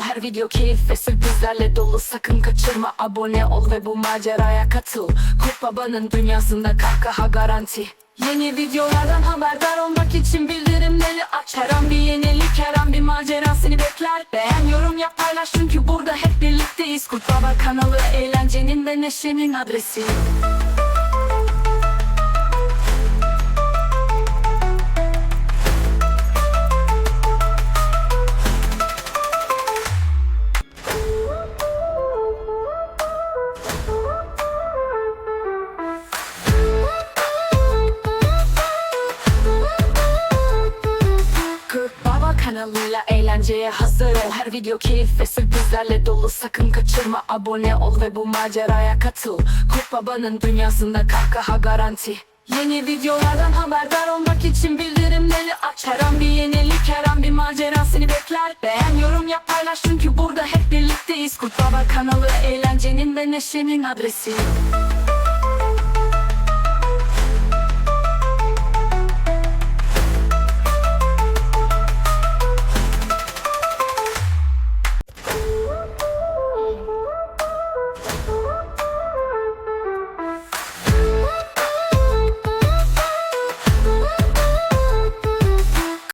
Her video keyif ve sürprizlerle dolu. Sakın kaçırma abone ol ve bu maceraya katıl. Kurt Baba'nın dünyasında kahkaha garanti. Yeni videolardan haberdar olmak için bildirimleri aç. Her an bir yenilik her an bir macera seni bekler. Beğen yorum yap paylaş çünkü burada hep birlikteyiz. Kurt Baba kanalı eğlencenin ve neşenin adresi kanalıyla eğlenceye hazır ol. Her video keyif ve sürprizlerle dolu. Sakın kaçırma abone ol ve bu maceraya katıl. Kurt Baba'nın dünyasında kahkaha garanti. Yeni videolardan haberdar olmak için bildirimleri aç. Her an bir yenilik her an bir macera seni bekler. Beğen yorum yap paylaş. Çünkü burada hep birlikteyiz. Kurt Baba kanalı eğlencenin ve neşenin adresi